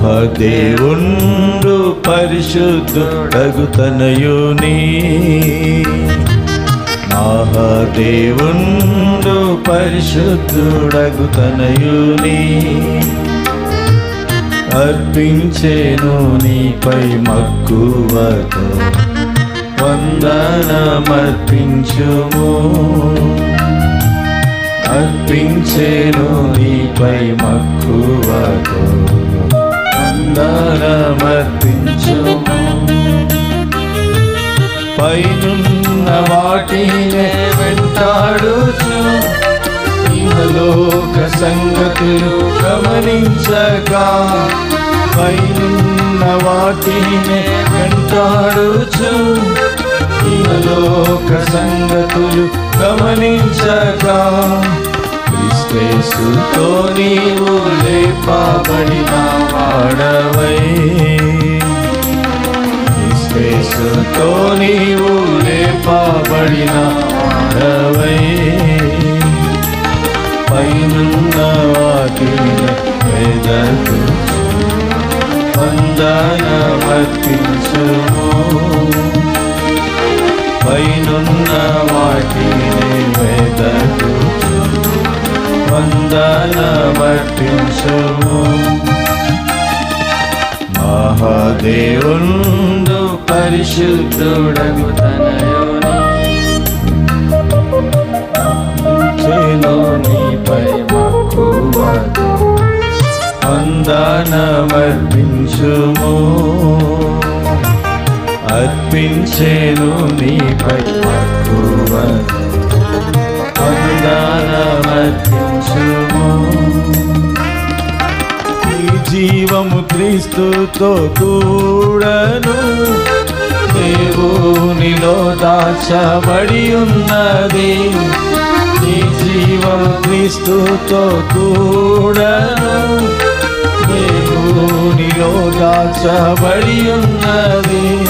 మహాదేవుండు పరిశుద్ధుడగు తనయుని. మహాదేవుండు పరిశుద్ధుడగు తనయుని. అర్పించేను నీపై మక్కువతో వందనమర్పించుము. అర్పించేను నీపై మక్కువతో వందనమర్పించుము పైనున్న వాటినే వెంటాడుచు. ఇహలోక సంగతులు గమనించగా పైనున్న వాటినే వెంటాడుచు. ఇహలోక సంగతులు గమనించగా క్రిస్తేసుతో నీవు లేపబడిన వందనమర్పించుము పైనున్న వాటిని వేదకు. వందనమర్పించుము మహాదేవుండు పరిశుద్ధుడగు తనయుని. చేను నీపై మక్కువతో వందనమర్పించుము అర్పించేను నీపై మక్కువతో అనుదానమర్పించుము. ఈ జీవము క్రీస్తుతో కూడను. దేవునిలో దాచబడి ఉన్నది. నీ జీవం క్రీస్తుతో కూడను. దేవునిలో దాచబడి ఉన్నది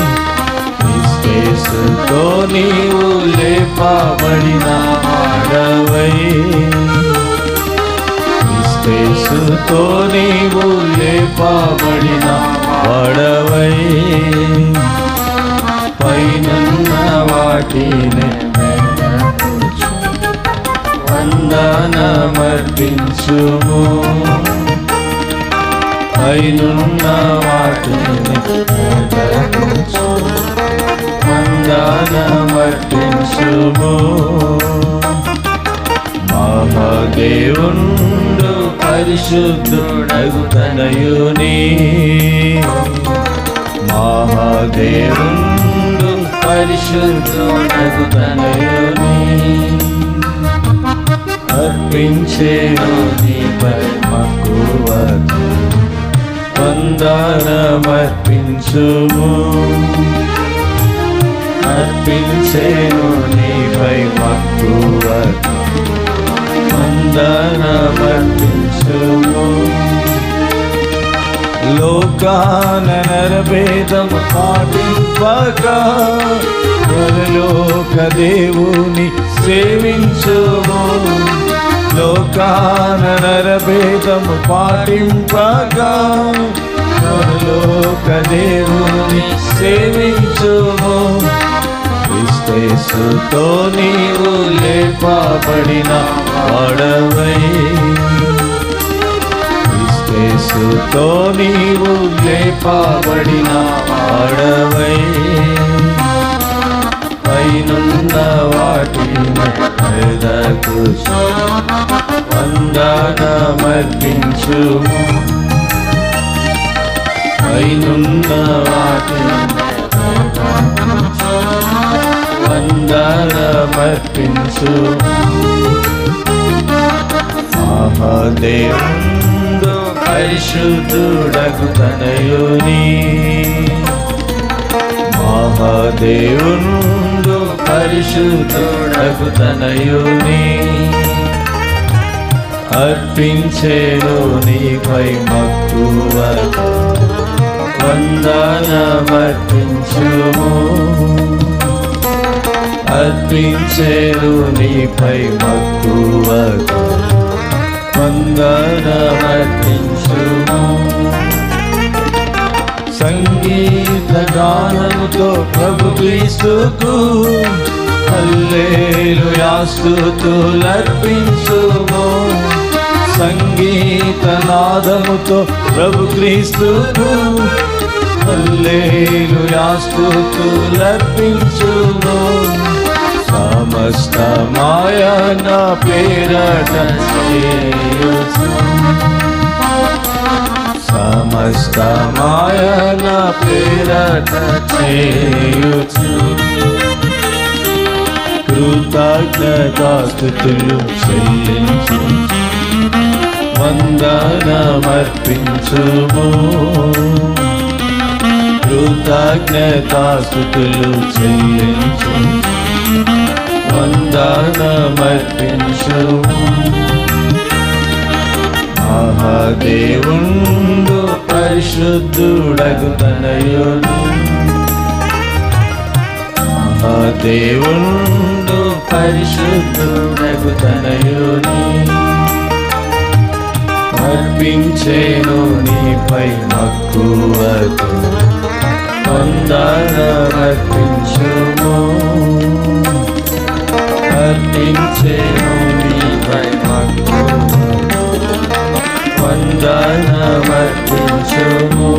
క్రిస్తేసుతో నీవు లేపబడిన ఆడవై. క్రిస్తేసుతో నీవు లేపబడిన ఆడవై. పైనున్న వాటిని వందనమర్పించుము పైనున్న వాటిని వందనమర్పించుము మహాదేవుండు పరిశుద్ధుడగు తనయుని. మహాదేవుండు పరిశుద్ధుడగు తనయుని. అర్పించేను నీ పరి వందనమర్పించుము అర్పించేను నీపై మక్కువతో వందనమర్పించుము లోకాన నరభేదం పాటింపక పరలోక దేవుని సేవించుము. లోకాన నరభేదం పాటింపగా పరలోక దేవుని సేవించుము. క్రిస్తేసుతో నీవు లేపబడిన వాడవై. క్రిస్తేసుతో నీవు లేపబడిన వాడవై. పైనున్న వాటిని మెదకు వందనమర్పించుము. పైనున్న మహాదేవుడు వందనమర్పించు పరిశుద్ధుడగు తనయుని మహాదేవుడు పరిశుద్ధుడగు తనయుని. అర్పించేను నీపై మక్కువతో వందనమర్పించుము అర్పించేను నీపై మక్కువతో వందనమర్పించుము సంగీత గానముతో ప్రభు క్రీస్తుకు హల్లెలూయాస్తుతులర్పించుము సంగీత నాదముతో ప్రభు క్రీస్తుకు లభించును సమస్త మాయన పేరట సమస్త మాయా నా పేరట చేయుచు. కృతజ్ఞతాస్తుతులు చెల్లించు. వందనమర్పించుము. కృతజ్ఞతాస్థుతులు చెల్లించు. వందనమర్పించుము. మహాదేవుండు పరిశుద్ధుడగు తనయుడు మహాదేవుండు పరిశుద్ధుడగు తనయుడు అర్పించేను నీపై మక్కువతో. కొందరమర్పించుము అర్పించేను నీపై మక్కువ కొందరమర్పించుము